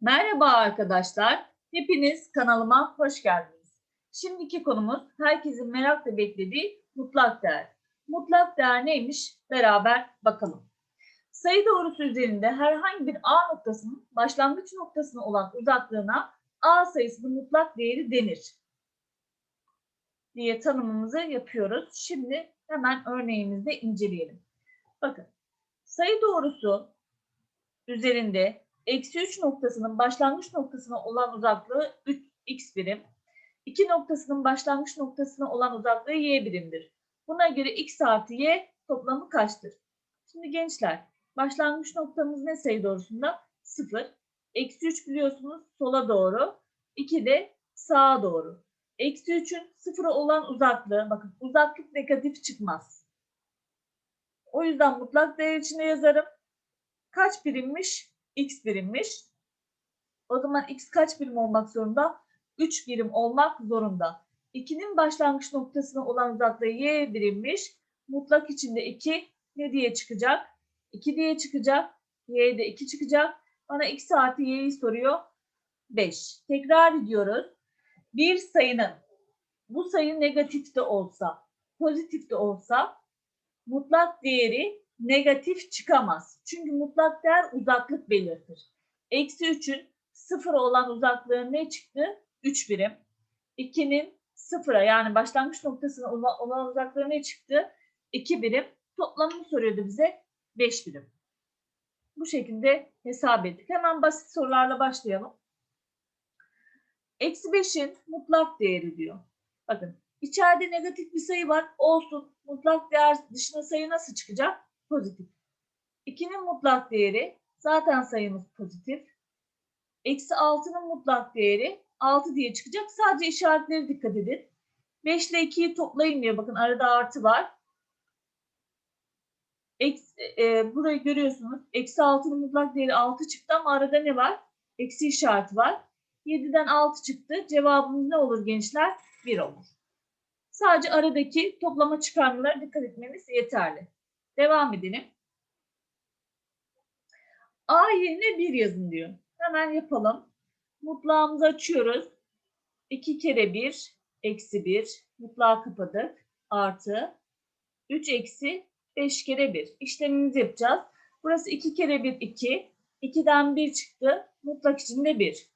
Merhaba arkadaşlar. Hepiniz kanalıma hoş geldiniz. Şimdiki konumuz herkesin merakla beklediği mutlak değer. Mutlak değer neymiş? Beraber bakalım. Sayı doğrusu üzerinde herhangi bir A noktasının başlangıç noktasına olan uzaklığına A sayısının mutlak değeri denir. diye tanımımızı yapıyoruz. Şimdi hemen örneğimizde inceleyelim. Bakın sayı doğrusu üzerinde eksi 3 noktasının başlangıç noktasına olan uzaklığı 3 x birim. 2 noktasının başlangıç noktasına olan uzaklığı y birimdir. Buna göre x artı y toplamı kaçtır? Şimdi gençler başlangıç noktamız ne sayı doğrusunda? 0. Eksi 3 biliyorsunuz sola doğru. 2 de sağa doğru. Eksi 3'ün sıfıra olan uzaklığı, bakın uzaklık negatif çıkmaz. O yüzden mutlak değer içine yazarım. Kaç birimmiş? X birimmiş. O zaman X kaç birim olmak zorunda? 3 birim olmak zorunda. 2'nin başlangıç noktasına olan uzaklığı Y birimmiş. Mutlak içinde 2 ne diye çıkacak? 2 diye çıkacak. Y'de 2 çıkacak. Bana X artı Y'yi soruyor. 5. Tekrar ediyoruz. Bir sayının bu sayı negatif de olsa, pozitif de olsa mutlak değeri negatif çıkamaz. Çünkü mutlak değer uzaklık belirtir. Eksi 3'ün sıfıra olan uzaklığı ne çıktı? 3 birim. 2'nin sıfıra yani başlangıç noktasına olan uzaklığı ne çıktı? 2 birim. Toplamını soruyordu bize 5 birim. Bu şekilde hesap ettik. Hemen basit sorularla başlayalım. Eksi 5'in mutlak değeri diyor. Bakın içeride negatif bir sayı var. Olsun. Mutlak değer dışına sayı nasıl çıkacak? Pozitif. 2'nin mutlak değeri zaten sayımız pozitif. Eksi 6'nın mutlak değeri 6 diye çıkacak. Sadece işaretleri dikkat edin. 5 ile 2'yi toplayın diyor. Bakın arada artı var. Eksi, e, burayı görüyorsunuz. Eksi 6'nın mutlak değeri 6 çıktı ama arada ne var? Eksi işareti var. 7'den 6 çıktı. Cevabımız ne olur gençler? 1 olur. Sadece aradaki toplama çıkarmalara dikkat etmemiz yeterli. Devam edelim. A yerine 1 yazın diyor. Hemen yapalım. Mutlağımızı açıyoruz. 2 kere 1 eksi 1. Mutlağı kapadık. Artı 3 eksi 5 kere 1. İşlemimizi yapacağız. Burası 2 kere 1 2. 2'den 1 çıktı. Mutlak içinde 1.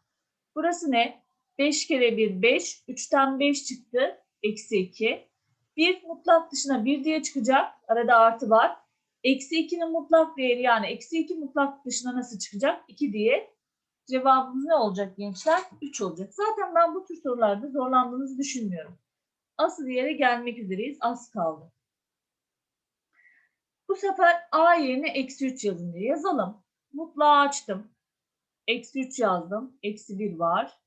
Burası ne? 5 kere 1 5. 3'ten 5 çıktı. Eksi 2. 1 mutlak dışına 1 diye çıkacak. Arada artı var. Eksi 2'nin mutlak değeri yani eksi 2 mutlak dışına nasıl çıkacak? 2 diye. Cevabımız ne olacak gençler? 3 olacak. Zaten ben bu tür sorularda zorlandığınızı düşünmüyorum. Asıl yere gelmek üzereyiz. Az kaldı. Bu sefer A yerine eksi 3 yazın diye yazalım. Mutlağı açtım. Eksi 3 yazdım. Eksi 1 var.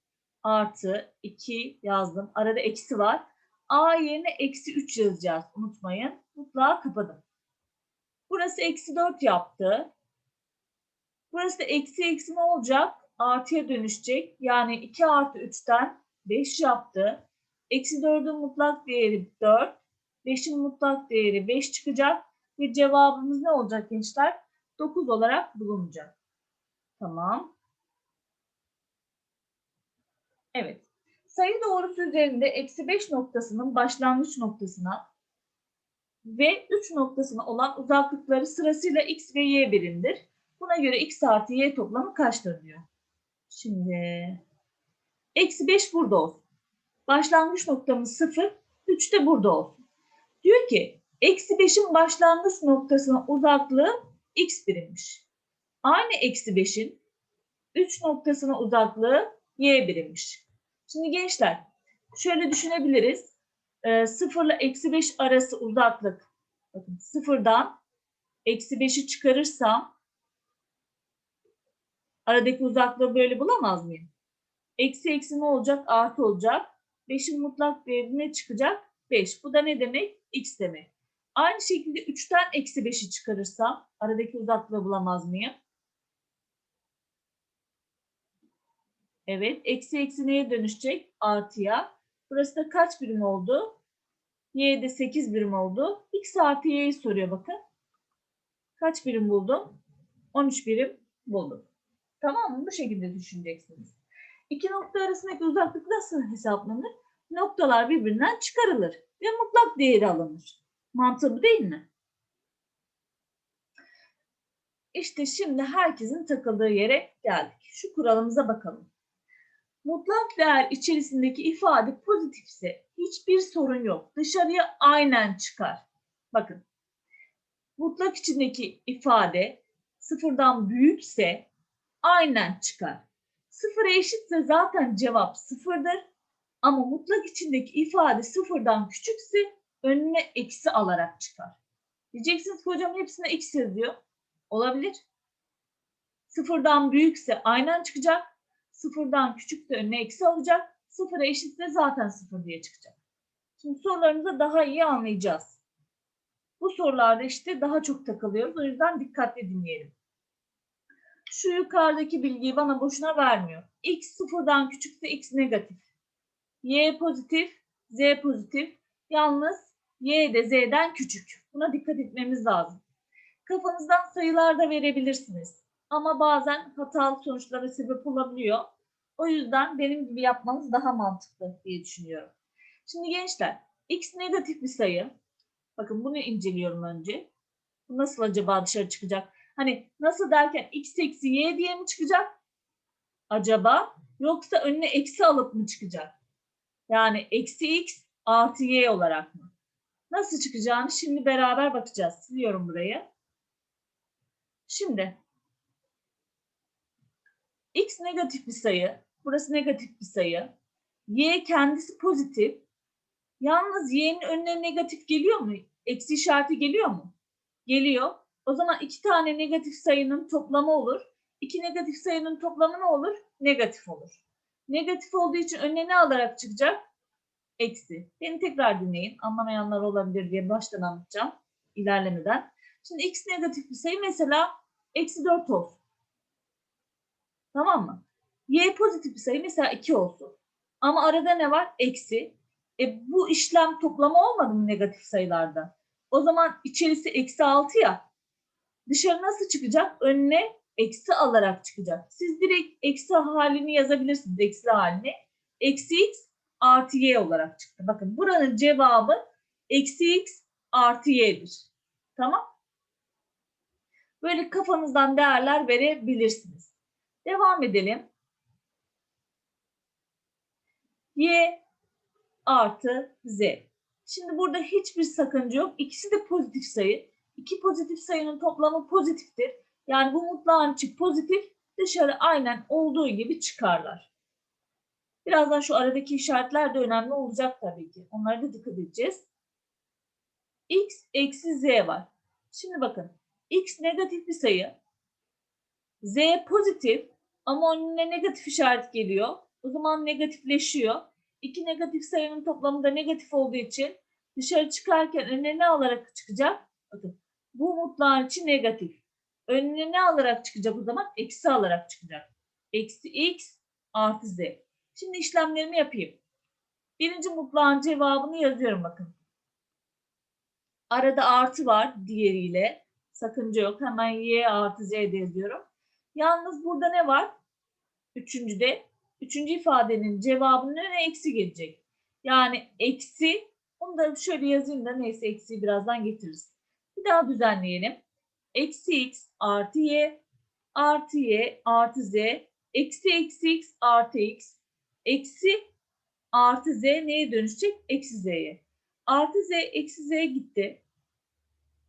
Artı 2 yazdım. Arada eksi var. A yerine eksi 3 yazacağız. Unutmayın. Mutlağı kapadım. Burası eksi 4 yaptı. Burası da eksi eksi ne olacak? Artıya dönüşecek. Yani 2 artı 3'ten 5 yaptı. Eksi 4'ün mutlak değeri 4. 5'in mutlak değeri 5 çıkacak. Ve cevabımız ne olacak gençler? 9 olarak bulunacak. Tamam. Evet. Sayı doğrusu üzerinde eksi 5 noktasının başlangıç noktasına ve 3 noktasına olan uzaklıkları sırasıyla x ve y birimdir. Buna göre x artı y toplamı kaçtır diyor. Şimdi eksi 5 burada olsun. Başlangıç noktamız 0, 3 de burada olsun. Diyor ki eksi 5'in başlangıç noktasına uzaklığı x birimmiş. Aynı eksi 5'in 3 noktasına uzaklığı y birimmiş. Şimdi gençler şöyle düşünebiliriz. E, 0 ile eksi 5 arası uzaklık. Bakın sıfırdan eksi 5'i çıkarırsam aradaki uzaklığı böyle bulamaz mıyım? Eksi eksi ne olacak? Artı olacak. 5'in mutlak değeri ne çıkacak? 5. Bu da ne demek? X demek. Aynı şekilde 3'ten eksi 5'i çıkarırsam aradaki uzaklığı bulamaz mıyım? Evet. Eksi eksi neye dönüşecek? Artıya. Burası da kaç birim oldu? Y'de 8 birim oldu. X artı Y'yi soruyor bakın. Kaç birim buldum? 13 birim buldum. Tamam mı? Bu şekilde düşüneceksiniz. İki nokta arasındaki uzaklık nasıl hesaplanır? Noktalar birbirinden çıkarılır ve mutlak değeri alınır. Mantığı değil mi? İşte şimdi herkesin takıldığı yere geldik. Şu kuralımıza bakalım. Mutlak değer içerisindeki ifade pozitifse hiçbir sorun yok. Dışarıya aynen çıkar. Bakın. Mutlak içindeki ifade sıfırdan büyükse aynen çıkar. Sıfıra eşitse zaten cevap sıfırdır. Ama mutlak içindeki ifade sıfırdan küçükse önüne eksi alarak çıkar. Diyeceksiniz hocam hepsine eksi yazıyor. Olabilir. Sıfırdan büyükse aynen çıkacak. Sıfırdan küçükse önüne eksi alacak. Sıfıra eşitse zaten sıfır diye çıkacak. Şimdi sorularımızı daha iyi anlayacağız. Bu sorularda işte daha çok takılıyoruz. O yüzden dikkatli dinleyelim. Şu yukarıdaki bilgiyi bana boşuna vermiyor. X sıfırdan küçükse X negatif. Y pozitif, Z pozitif. Yalnız Y de Z'den küçük. Buna dikkat etmemiz lazım. Kafanızdan sayılar da verebilirsiniz. Ama bazen hatalı sonuçlara sebep olabiliyor. O yüzden benim gibi yapmanız daha mantıklı diye düşünüyorum. Şimdi gençler, x negatif bir sayı. Bakın bunu inceliyorum önce. Nasıl acaba dışarı çıkacak? Hani nasıl derken x eksi y diye mi çıkacak? Acaba? Yoksa önüne eksi alıp mı çıkacak? Yani eksi x artı y olarak mı? Nasıl çıkacağını şimdi beraber bakacağız. Siliyorum burayı. Şimdi x negatif bir sayı, burası negatif bir sayı. Y kendisi pozitif. Yalnız y'nin önüne negatif geliyor mu? Eksi işareti geliyor mu? Geliyor. O zaman iki tane negatif sayının toplamı olur. İki negatif sayının toplamı ne olur? Negatif olur. Negatif olduğu için önüne ne alarak çıkacak? Eksi. Beni tekrar dinleyin. Anlamayanlar olabilir diye baştan anlatacağım. ilerlemeden. Şimdi x negatif bir sayı mesela eksi 4 olsun. Tamam mı? Y pozitif bir sayı mesela 2 olsun. Ama arada ne var? Eksi. E, bu işlem toplama olmadı mı negatif sayılarda? O zaman içerisi eksi 6 ya. Dışarı nasıl çıkacak? Önüne eksi alarak çıkacak. Siz direkt eksi halini yazabilirsiniz. Eksi halini. Eksi x artı y olarak çıktı. Bakın buranın cevabı eksi x artı y'dir. Tamam. Böyle kafanızdan değerler verebilirsiniz. Devam edelim. Y artı Z. Şimdi burada hiçbir sakınca yok. İkisi de pozitif sayı. İki pozitif sayının toplamı pozitiftir. Yani bu mutlağın içi pozitif dışarı aynen olduğu gibi çıkarlar. Birazdan şu aradaki işaretler de önemli olacak tabii ki. Onlara da dikkat edeceğiz. X eksi Z var. Şimdi bakın. X negatif bir sayı. Z pozitif ama önüne negatif işaret geliyor. O zaman negatifleşiyor. İki negatif sayının toplamı da negatif olduğu için dışarı çıkarken önüne ne alarak çıkacak? Bakın bu mutlağın içi negatif. Önüne ne alarak çıkacak o zaman? Eksi alarak çıkacak. Eksi x artı z. Şimdi işlemlerimi yapayım. Birinci mutlağın cevabını yazıyorum bakın. Arada artı var diğeriyle. Sakınca yok. Hemen y artı z de yazıyorum. Yalnız burada ne var? Üçüncüde. Üçüncü ifadenin cevabının önüne eksi gelecek. Yani eksi. Onu da şöyle yazayım da neyse eksiyi birazdan getiririz. Bir daha düzenleyelim. Eksi x artı y artı y artı z eksi eksi x artı x eksi artı z neye dönüşecek? Eksi z'ye. Artı z eksi z gitti.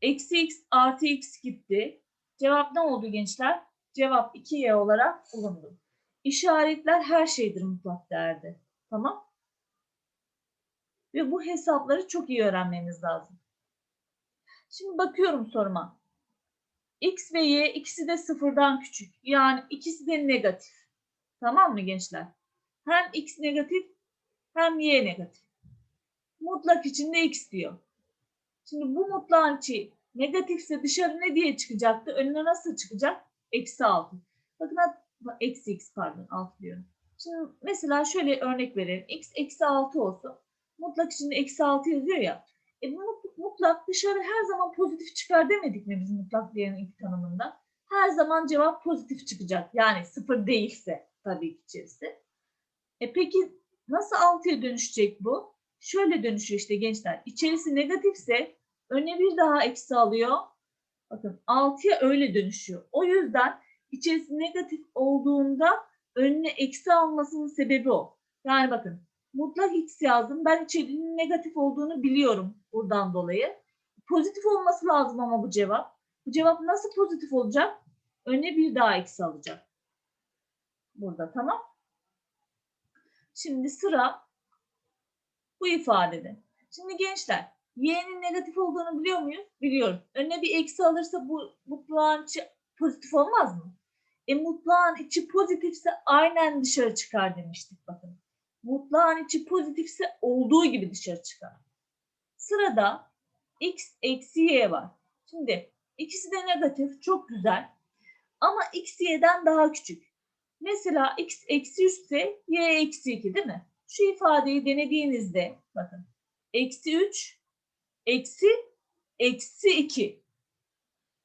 Eksi x artı x gitti. Cevap ne oldu gençler? Cevap 2y olarak bulundu. İşaretler her şeydir mutlak değerde. Tamam? Ve bu hesapları çok iyi öğrenmeniz lazım. Şimdi bakıyorum soruma. X ve Y ikisi de sıfırdan küçük. Yani ikisi de negatif. Tamam mı gençler? Hem X negatif hem Y negatif. Mutlak içinde X diyor. Şimdi bu mutlağın içi negatifse dışarı ne diye çıkacaktı? Önüne nasıl çıkacak? Eksi 6. Bakın eksi x pardon 6 diyorum. Şimdi mesela şöyle örnek verelim. x eksi 6 olsun. Mutlak içinde eksi 6 yazıyor ya. E mutlak dışarı her zaman pozitif çıkar demedik mi biz mutlak değerin ilk tanımında? her zaman cevap pozitif çıkacak. Yani sıfır değilse tabii ki içerisi. E peki nasıl 6'ya dönüşecek bu? Şöyle dönüşüyor işte gençler. İçerisi negatifse öne bir daha eksi alıyor. Bakın 6'ya öyle dönüşüyor. O yüzden içerisi negatif olduğunda önüne eksi almasının sebebi o. Yani bakın mutlak x yazdım. Ben içeriğinin negatif olduğunu biliyorum buradan dolayı. Pozitif olması lazım ama bu cevap. Bu cevap nasıl pozitif olacak? Önüne bir daha eksi alacak. Burada tamam. Şimdi sıra bu ifadede. Şimdi gençler y'nin negatif olduğunu biliyor muyuz? Biliyoruz. Önüne bir eksi alırsa bu mutlağın içi pozitif olmaz mı? E mutlağın içi pozitifse aynen dışarı çıkar demiştik bakın. Mutlağın içi pozitifse olduğu gibi dışarı çıkar. Sırada x eksi y var. Şimdi ikisi de negatif çok güzel. Ama x y'den daha küçük. Mesela x eksi 3 ise y eksi 2 değil mi? Şu ifadeyi denediğinizde bakın. Eksi 3 eksi eksi 2.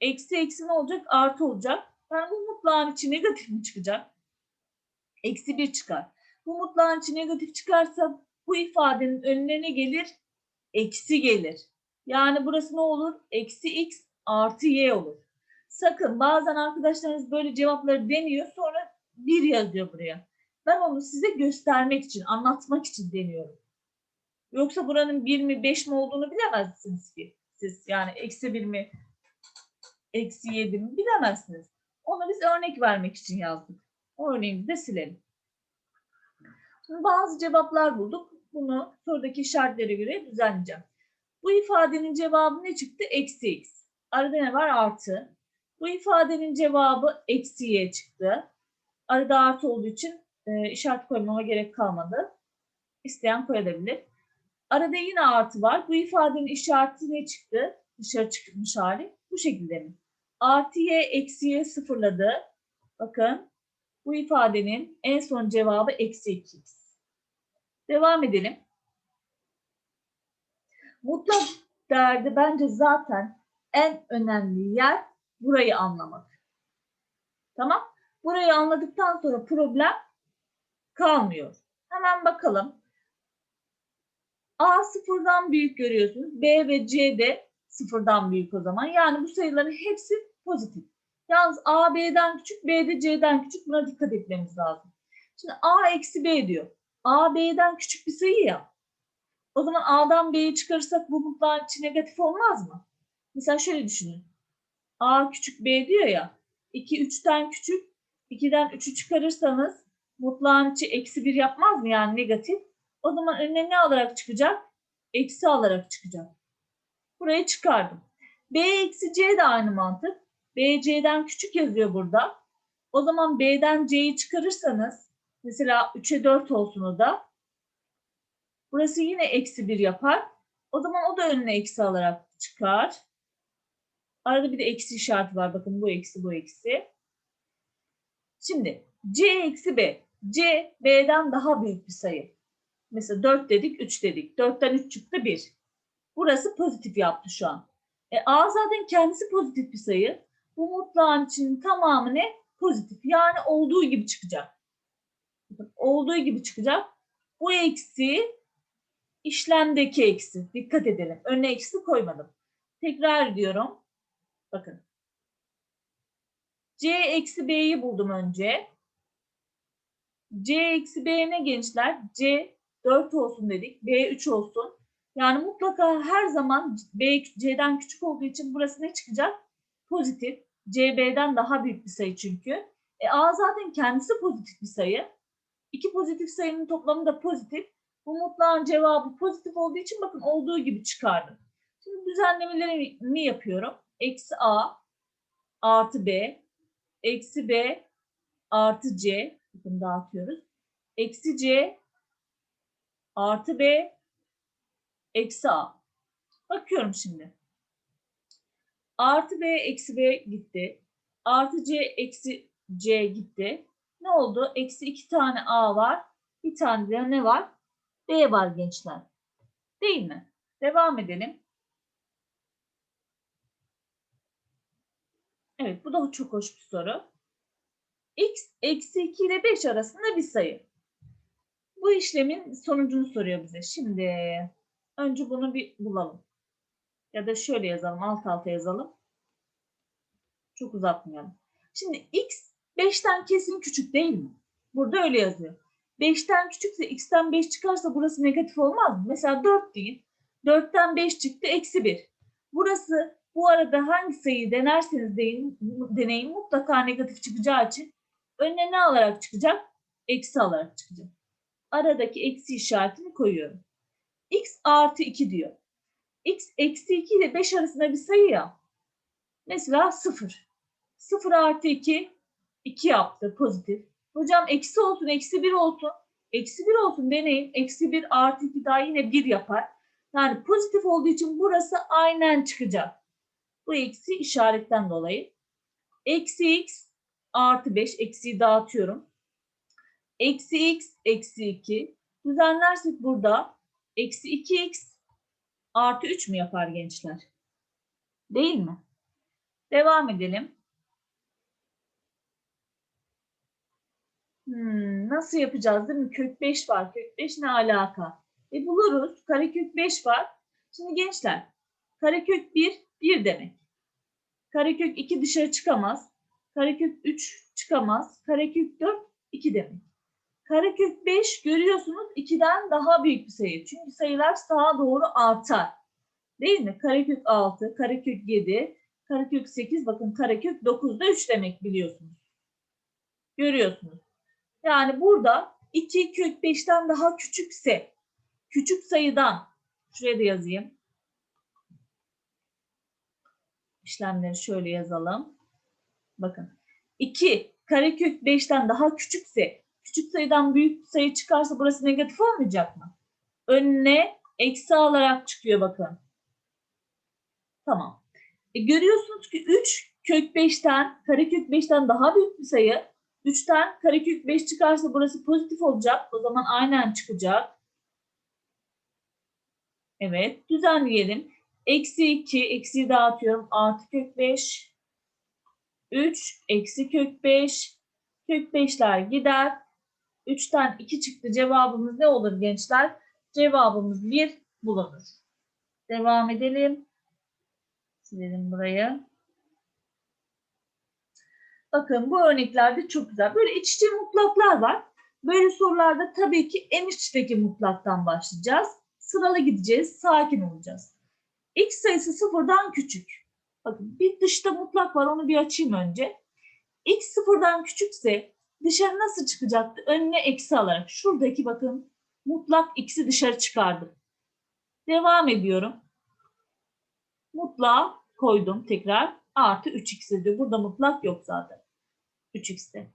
Eksi eksi ne olacak? Artı olacak. Yani bu mutlağın içi negatif mi çıkacak? Eksi 1 çıkar. Bu mutlağın içi negatif çıkarsa bu ifadenin önüne ne gelir? Eksi gelir. Yani burası ne olur? Eksi x artı y olur. Sakın bazen arkadaşlarınız böyle cevapları deniyor sonra bir yazıyor buraya. Ben onu size göstermek için, anlatmak için deniyorum. Yoksa buranın bir mi beş mi olduğunu bilemezsiniz ki. Siz yani eksi bir mi eksi yedi mi bilemezsiniz. Onu biz örnek vermek için yazdık. O örneğimizi de silelim. Bazı cevaplar bulduk. Bunu sorudaki işaretlere göre düzenleyeceğim. Bu ifadenin cevabı ne çıktı? Eksi x. Arada ne var? Artı. Bu ifadenin cevabı eksi y çıktı. Arada artı olduğu için e, işaret koymama gerek kalmadı. İsteyen koyabilir. Arada yine artı var. Bu ifadenin işareti ne çıktı? Dışarı çıkmış hali. Bu şekilde mi? Artı y eksi y sıfırladı. Bakın bu ifadenin en son cevabı eksi 2x. Devam edelim. Mutlak değerde bence zaten en önemli yer burayı anlamak. Tamam? Burayı anladıktan sonra problem kalmıyor. Hemen bakalım. A sıfırdan büyük görüyorsunuz. B ve C de sıfırdan büyük o zaman. Yani bu sayıların hepsi pozitif. Yalnız A B'den küçük, B de C'den küçük. Buna dikkat etmemiz lazım. Şimdi A eksi B diyor. A B'den küçük bir sayı ya. O zaman A'dan B'yi çıkarırsak bu mutlağın içi negatif olmaz mı? Mesela şöyle düşünün. A küçük B diyor ya. 2 3'ten küçük. 2'den 3'ü çıkarırsanız mutlağın içi eksi 1 yapmaz mı? Yani negatif. O zaman önüne ne alarak çıkacak? Eksi alarak çıkacak. Burayı çıkardım. B eksi C de aynı mantık. B C'den küçük yazıyor burada. O zaman B'den C'yi çıkarırsanız mesela 3'e 4 olsun o da. Burası yine eksi 1 yapar. O zaman o da önüne eksi alarak çıkar. Arada bir de eksi işareti var. Bakın bu eksi bu eksi. Şimdi C eksi B. C B'den daha büyük bir sayı. Mesela 4 dedik 3 dedik. 4'ten 3 çıktı 1. Burası pozitif yaptı şu an. E, A zaten kendisi pozitif bir sayı. Bu mutlağın içinin tamamı ne? Pozitif. Yani olduğu gibi çıkacak. Olduğu gibi çıkacak. Bu eksi işlemdeki eksi. Dikkat edelim. Önüne eksi koymadım. Tekrar ediyorum. Bakın. C eksi B'yi buldum önce. C eksi B ne gençler? C 4 olsun dedik. B 3 olsun. Yani mutlaka her zaman B C'den küçük olduğu için burası ne çıkacak? Pozitif. C B'den daha büyük bir sayı çünkü. E, A zaten kendisi pozitif bir sayı. İki pozitif sayının toplamı da pozitif. Bu mutlağın cevabı pozitif olduğu için bakın olduğu gibi çıkardım. Şimdi düzenlemelerimi yapıyorum. Eksi A artı B eksi B artı C bakın dağıtıyoruz. Eksi C artı B eksi A. Bakıyorum şimdi. Artı B eksi B gitti. Artı C eksi C gitti. Ne oldu? Eksi iki tane A var. Bir tane de ne var? B var gençler. Değil mi? Devam edelim. Evet bu da çok hoş bir soru. x eksi 2 ile 5 arasında bir sayı. Bu işlemin sonucunu soruyor bize. Şimdi önce bunu bir bulalım. Ya da şöyle yazalım, alt alta yazalım. Çok uzatmayalım. Şimdi x 5'ten kesin küçük değil mi? Burada öyle yazıyor. 5'ten küçükse x'ten 5 çıkarsa burası negatif olmaz mı? Mesela 4 değil. 4'ten 5 çıktı eksi 1. Burası bu arada hangi sayıyı denerseniz deyin, deneyin mutlaka negatif çıkacağı için önüne ne alarak çıkacak? Eksi alarak çıkacak. Aradaki eksi işaretini koyuyorum. x artı 2 diyor. x eksi 2 ile 5 arasında bir sayı ya. Mesela 0. 0 artı 2 2 yaptı pozitif. Hocam eksi olsun, eksi 1 olsun. Eksi 1 olsun deneyin. Eksi 1 artı 2 daha yine 1 yapar. Yani pozitif olduğu için burası aynen çıkacak. Bu eksi işaretten dolayı. Eksi x artı 5 eksiyi dağıtıyorum. Eksi x eksi 2. Düzenlersek burada eksi 2x artı 3 mü yapar gençler? Değil mi? Devam edelim. Hmm, nasıl yapacağız değil mi? Kök 5 var. Kök 5 ne alaka? E buluruz. Karekök 5 var. Şimdi gençler karekök 1 1 demek. Karekök 2 dışarı çıkamaz. Karekök 3 çıkamaz. Karekök 4 2 demek. Karekök 5 görüyorsunuz 2'den daha büyük bir sayı. Çünkü sayılar sağa doğru artar. Değil mi? Karekök 6, karekök 7, karekök 8 bakın karekök 9 da 3 demek biliyorsunuz. Görüyorsunuz. Yani burada 2 kök 5'ten daha küçükse küçük sayıdan şuraya da yazayım. İşlemleri şöyle yazalım. Bakın 2 karekök 5'ten daha küçükse küçük sayıdan büyük sayı çıkarsa burası negatif olmayacak mı? Önüne eksi alarak çıkıyor bakın. Tamam. E görüyorsunuz ki 3 kök 5'ten karekök 5'ten daha büyük bir sayı. 3'ten karekök 5 çıkarsa burası pozitif olacak. O zaman aynen çıkacak. Evet düzenleyelim. Eksi 2 eksiyi dağıtıyorum. Artı kök 5. 3 eksi kök 5. Kök 5'ler gider. 3'ten 2 çıktı. Cevabımız ne olur gençler? Cevabımız 1 bulunur. Devam edelim. Silelim burayı. Bakın bu örneklerde çok güzel. Böyle iç içe mutlaklar var. Böyle sorularda tabii ki en içteki mutlaktan başlayacağız. Sıralı gideceğiz. Sakin olacağız. X sayısı sıfırdan küçük. Bakın bir dışta mutlak var. Onu bir açayım önce. X sıfırdan küçükse dışarı nasıl çıkacaktı? Önüne eksi alarak. Şuradaki bakın mutlak x'i dışarı çıkardım. Devam ediyorum. Mutlağı koydum tekrar. Artı 3x diyor. Burada mutlak yok zaten. 3x'te.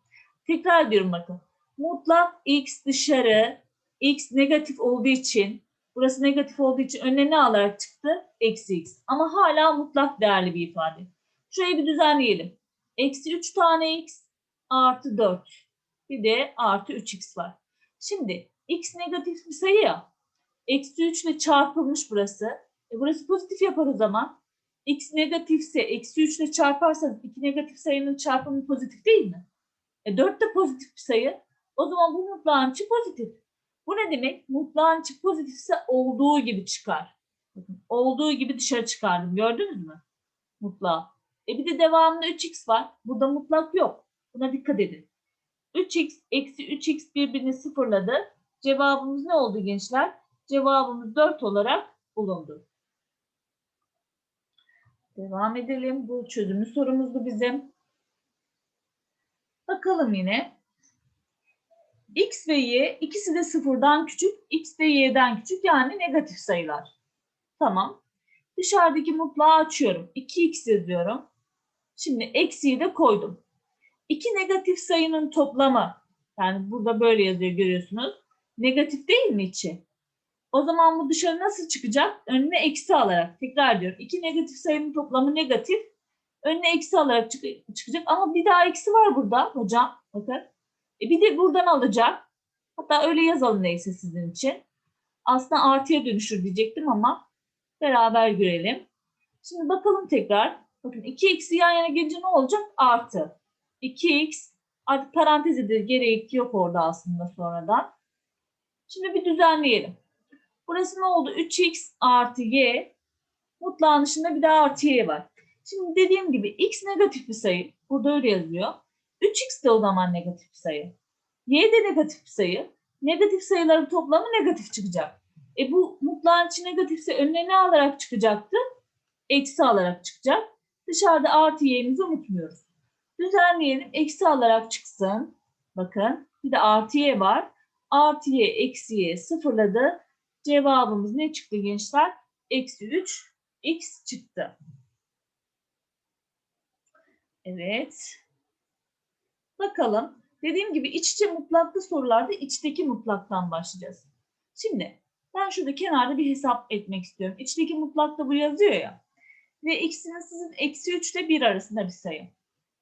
Tekrar diyorum bakın. Mutlak x dışarı, x negatif olduğu için, burası negatif olduğu için önüne ne alarak çıktı? Eksi x. Ama hala mutlak değerli bir ifade. Şurayı bir düzenleyelim. Eksi 3 tane x artı 4. Bir de artı 3x var. Şimdi x negatif bir sayı ya. Eksi 3 ile çarpılmış burası. E burası pozitif yapar o zaman. X negatifse eksi 3 ile çarparsanız iki negatif sayının çarpımı pozitif değil mi? E 4 de pozitif bir sayı. O zaman bu mutlağın içi pozitif. Bu ne demek? Mutlağın içi pozitifse olduğu gibi çıkar. Bakın, olduğu gibi dışarı çıkardım. Gördünüz mü? Mutlağı. E bir de devamında 3x var. Burada mutlak yok. Buna dikkat edin. 3x eksi 3x birbirini sıfırladı. Cevabımız ne oldu gençler? Cevabımız 4 olarak bulundu. Devam edelim. Bu çözümlü sorumuzdu bizim. Bakalım yine. X ve Y ikisi de sıfırdan küçük. X de Y'den küçük yani negatif sayılar. Tamam. Dışarıdaki mutlağı açıyorum. 2x yazıyorum. Şimdi eksiyi de koydum. İki negatif sayının toplamı yani burada böyle yazıyor görüyorsunuz. Negatif değil mi içi? O zaman bu dışarı nasıl çıkacak? Önüne eksi alarak. Tekrar diyorum. İki negatif sayının toplamı negatif. Önüne eksi alarak çık- çıkacak. Ama bir daha eksi var burada hocam. Bakın. E bir de buradan alacak. Hatta öyle yazalım neyse sizin için. Aslında artıya dönüşür diyecektim ama beraber görelim. Şimdi bakalım tekrar. Bakın 2x'i yan yana gelince ne olacak? Artı. 2x artık parantezidir. Gerek yok orada aslında sonradan. Şimdi bir düzenleyelim. Burası ne oldu? 3x artı y. Mutlağın dışında bir daha artı y var. Şimdi dediğim gibi x negatif bir sayı. Burada öyle yazıyor. 3x de o zaman negatif bir sayı. Y de negatif bir sayı. Negatif sayıların toplamı negatif çıkacak. E bu mutlağın içi negatifse önüne ne alarak çıkacaktı? Eksi alarak çıkacak. Dışarıda artı y'mizi unutmuyoruz. Düzenleyelim. Eksi alarak çıksın. Bakın bir de artı y var. Artı y eksi y sıfırladı. Cevabımız ne çıktı gençler? Eksi 3 x çıktı. Evet. Bakalım. Dediğim gibi iç içe mutlaklı sorularda içteki mutlaktan başlayacağız. Şimdi ben şurada kenarda bir hesap etmek istiyorum. İçteki mutlakta bu yazıyor ya. Ve x'inin sizin eksi 3 ile 1 arasında bir sayı.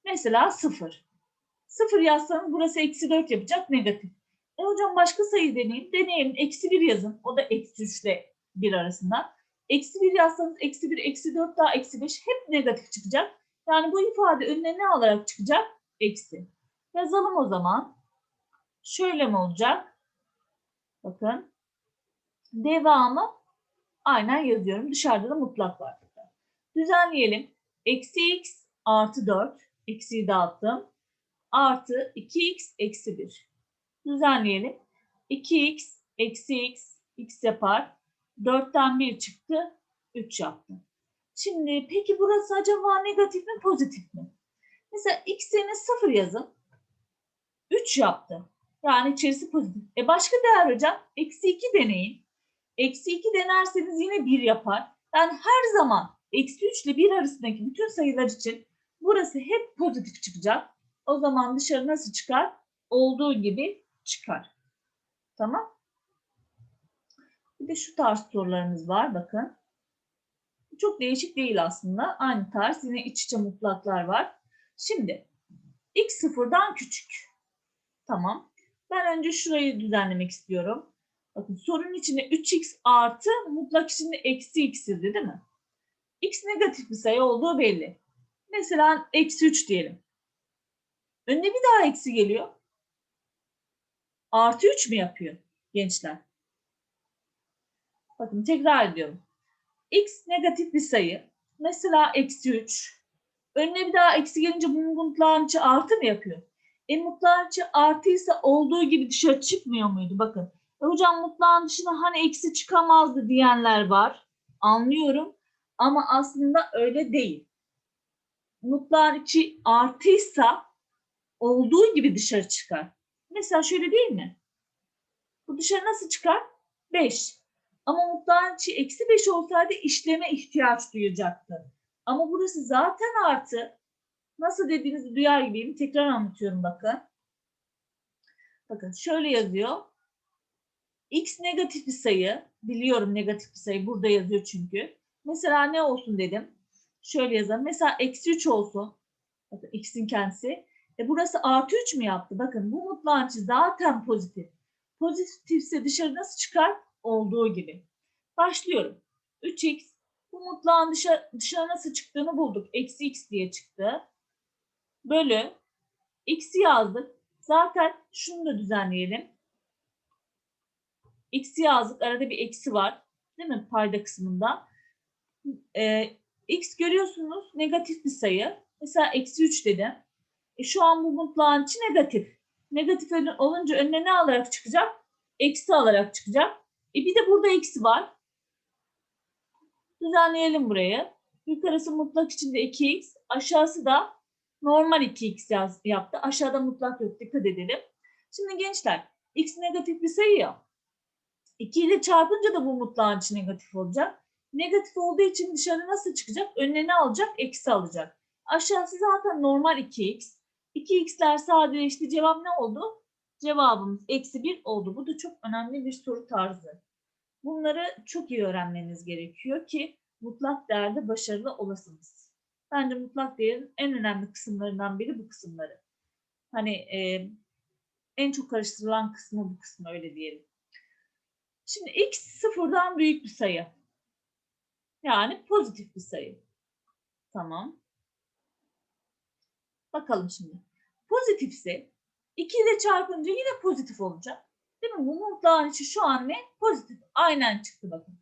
Mesela 0. 0 yazsanız burası eksi 4 yapacak negatif. E hocam başka sayı deneyin. Deneyelim. Eksi 1 yazın. O da eksi 3 ile 1 arasında. Eksi 1 yazsanız eksi 1, eksi 4 daha eksi 5 hep negatif çıkacak. Yani bu ifade önüne ne alarak çıkacak? Eksi. Yazalım o zaman. Şöyle mi olacak? Bakın. Devamı aynen yazıyorum. Dışarıda da mutlak var. Düzenleyelim. Eksi x artı 4. Eksiyi dağıttım. Artı 2x eksi 1. Düzenleyelim. 2x eksi x x yapar. 4'ten 1 çıktı. 3 yaptı. Şimdi peki burası acaba negatif mi pozitif mi? Mesela x yerine 0 yazın. 3 yaptı. Yani içerisi pozitif. E başka değer hocam? Eksi 2 deneyin. Eksi 2 denerseniz yine 1 yapar. Yani her zaman eksi 3 ile 1 arasındaki bütün sayılar için burası hep pozitif çıkacak. O zaman dışarı nasıl çıkar? Olduğu gibi çıkar. Tamam. Bir de şu tarz sorularımız var bakın. Çok değişik değil aslında. Aynı tarz yine iç içe mutlaklar var. Şimdi x sıfırdan küçük. Tamam. Ben önce şurayı düzenlemek istiyorum. Bakın sorunun içinde 3x artı mutlak içinde eksi x'di değil mi? x negatif bir sayı olduğu belli. Mesela eksi 3 diyelim. Önüne bir daha eksi geliyor. Artı 3 mü yapıyor gençler? Bakın tekrar ediyorum. x negatif bir sayı. Mesela eksi 3. Önüne bir daha eksi gelince bu mutlağın içi artı mı yapıyor? E mutlağın içi artıysa olduğu gibi dışarı çıkmıyor muydu? Bakın. E, hocam mutlağın dışına hani eksi çıkamazdı diyenler var. Anlıyorum. Ama aslında öyle değil. Mutlağın içi artıysa olduğu gibi dışarı çıkar. Mesela şöyle değil mi? Bu dışarı nasıl çıkar? 5. Ama mutlağın içi eksi 5 olsaydı işleme ihtiyaç duyacaktı. Ama burası zaten artı. Nasıl dediğinizi duyar gibiyim. Tekrar anlatıyorum bakın. Bakın şöyle yazıyor. X negatif bir sayı. Biliyorum negatif bir sayı. Burada yazıyor çünkü. Mesela ne olsun dedim. Şöyle yazalım. Mesela eksi 3 olsun. X'in kendisi. E burası artı 3 mü yaptı? Bakın bu mutlağın içi zaten pozitif. Pozitifse dışarı nasıl çıkar? Olduğu gibi. Başlıyorum. 3x bu mutlağın dışarı, dışarı nasıl çıktığını bulduk. Eksi x diye çıktı. Bölü x'i yazdık. Zaten şunu da düzenleyelim. X'i yazdık. Arada bir eksi var. Değil mi? Payda kısmında. Ee, x görüyorsunuz negatif bir sayı. Mesela eksi 3 dedim. E, şu an bu mutlağın içi negatif. Negatif olunca önüne ne alarak çıkacak? Eksi alarak çıkacak. E bir de burada eksi var. Düzenleyelim burayı. Yukarısı mutlak içinde 2x. Aşağısı da normal 2x yaz, yaptı. Aşağıda mutlak yok. Dikkat edelim. Şimdi gençler x negatif bir sayı ya. 2 ile çarpınca da bu mutlağın içi negatif olacak. Negatif olduğu için dışarı nasıl çıkacak? Önüne ne alacak? Eksi alacak. Aşağısı zaten normal 2x. 2x'ler sadeleşti. Cevap ne oldu? Cevabımız eksi 1 oldu. Bu da çok önemli bir soru tarzı. Bunları çok iyi öğrenmeniz gerekiyor ki mutlak değerde başarılı olasınız. Bence mutlak değerin en önemli kısımlarından biri bu kısımları. Hani e, en çok karıştırılan kısmı bu kısmı öyle diyelim. Şimdi x sıfırdan büyük bir sayı. Yani pozitif bir sayı. Tamam. Bakalım şimdi. Pozitifse 2 ile çarpınca yine pozitif olacak. Değil mi? Bu mutlağın içi şu an ne? Pozitif. Aynen çıktı bakın.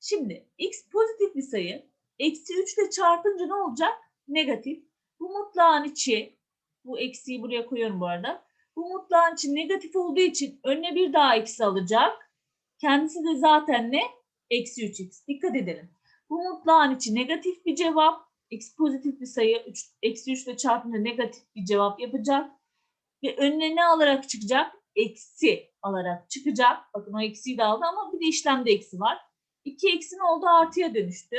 Şimdi x pozitif bir sayı. Eksi 3 ile çarpınca ne olacak? Negatif. Bu mutlağın içi, bu eksiği buraya koyuyorum bu arada. Bu mutlağın içi negatif olduğu için önüne bir daha eksi alacak. Kendisi de zaten ne? Eksi 3x. Dikkat edelim. Bu mutlağın içi negatif bir cevap. X pozitif bir sayı. Eksi 3 ile çarpınca negatif bir cevap yapacak. Ve önüne ne alarak çıkacak? Eksi alarak çıkacak. Bakın o eksiyi de aldı ama bir de işlemde eksi var. 2 eksi ne oldu? Artıya dönüştü.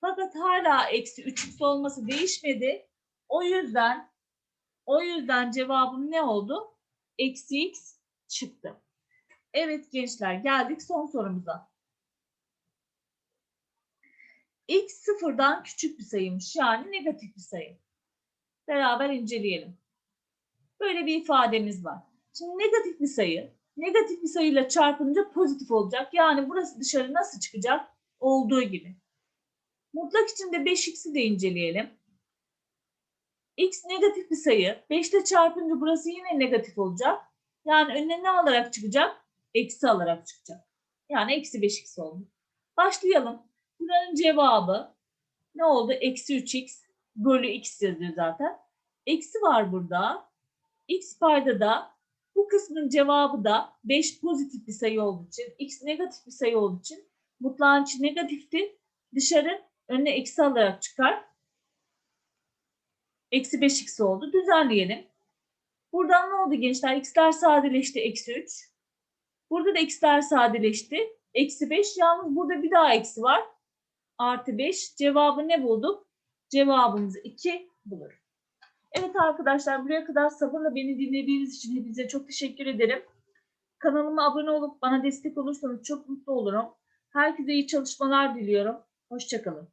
Fakat hala eksi 3x olması değişmedi. O yüzden o yüzden cevabım ne oldu? Eksi x çıktı. Evet gençler geldik son sorumuza. X sıfırdan küçük bir sayıymış yani negatif bir sayı. Beraber inceleyelim. Böyle bir ifademiz var. Şimdi negatif bir sayı, negatif bir sayıyla çarpınca pozitif olacak. Yani burası dışarı nasıl çıkacak? Olduğu gibi. Mutlak içinde 5x'i de inceleyelim. x negatif bir sayı. 5 ile çarpınca burası yine negatif olacak. Yani önüne ne alarak çıkacak? Eksi alarak çıkacak. Yani eksi 5x oldu. Başlayalım. Buranın cevabı ne oldu? Eksi 3x bölü x yazıyor zaten. Eksi var burada. x payda da bu kısmın cevabı da 5 pozitif bir sayı olduğu için, x negatif bir sayı olduğu için mutlağın içi negatifti. Dışarı önüne eksi alarak çıkar. Eksi 5x oldu. Düzenleyelim. Buradan ne oldu gençler? x'ler sadeleşti. Eksi 3. Burada da x'ler sadeleşti. Eksi 5. Yalnız burada bir daha eksi var. Artı 5. Cevabı ne bulduk? Cevabımız 2 bulur. Evet arkadaşlar buraya kadar sabırla beni dinlediğiniz için hepinize çok teşekkür ederim. Kanalıma abone olup bana destek olursanız çok mutlu olurum. Herkese iyi çalışmalar diliyorum. Hoşçakalın.